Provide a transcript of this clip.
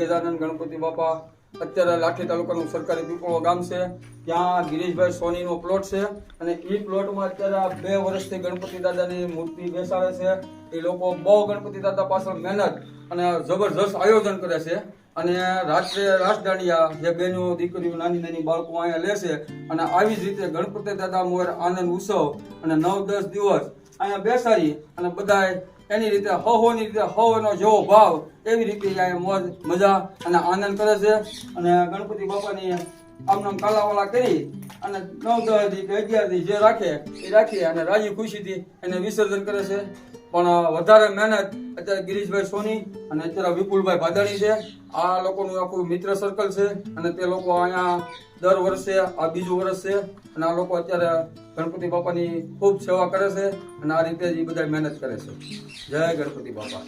ગજાનંદ ગણપતિ બાપા. અત્યારે લાઠી તાલુકાનું સરકારી પીપળો ગામ છે. ત્યાં ગિરીશભાઈ સોનીનો પ્લોટ છે અને એ પ્લોટમાં અત્યારે બે વર્ષથી ગણપતિ દાદાની મૂર્તિ બેસાડે છે. એ લોકો બહુ ગણપતિ દાદા પાછળ મહેનત અને જબરજસ્ત આયોજન કરે છે. અને રાત્રે રાસ જે બહેનો દીકરીઓ, નાની નાની બાળકો અહીંયા લેશે અને આવી જ રીતે ગણપતિ દાદા મોર આનંદ ઉત્સવ અને નવ દસ દિવસ અહીંયા બેસાડી અને બધાય એની રીતે હહોની રીતે હવનો જેવો ભાવ એવી રીતે અહીંયા મોજ, મજા અને આનંદ કરે છે. અને ગણપતિ બાપાની આમ નામ કાલાવાલા કરી અને નવ દસ કે અગિયારથી જે રાખે એ રાખી અને રાજી ખુશીથી એને વિસર્જન કરે છે. પણ વધારે મહેનત અત્યારે ગિરીશભાઈ સોની અને અત્યારે વિપુલભાઈ ભાદાણી છે. આ લોકોનું આખું મિત્ર સર્કલ છે અને તે લોકો અહીંયા દર વર્ષે, આ બીજું વર્ષ છે અને આ લોકો અત્યારે ગણપતિ બાપાની ખૂબ સેવા કરે છે અને આ રીતે જ એ બધા મહેનત કરે છે. જય ગણપતિ બાપા.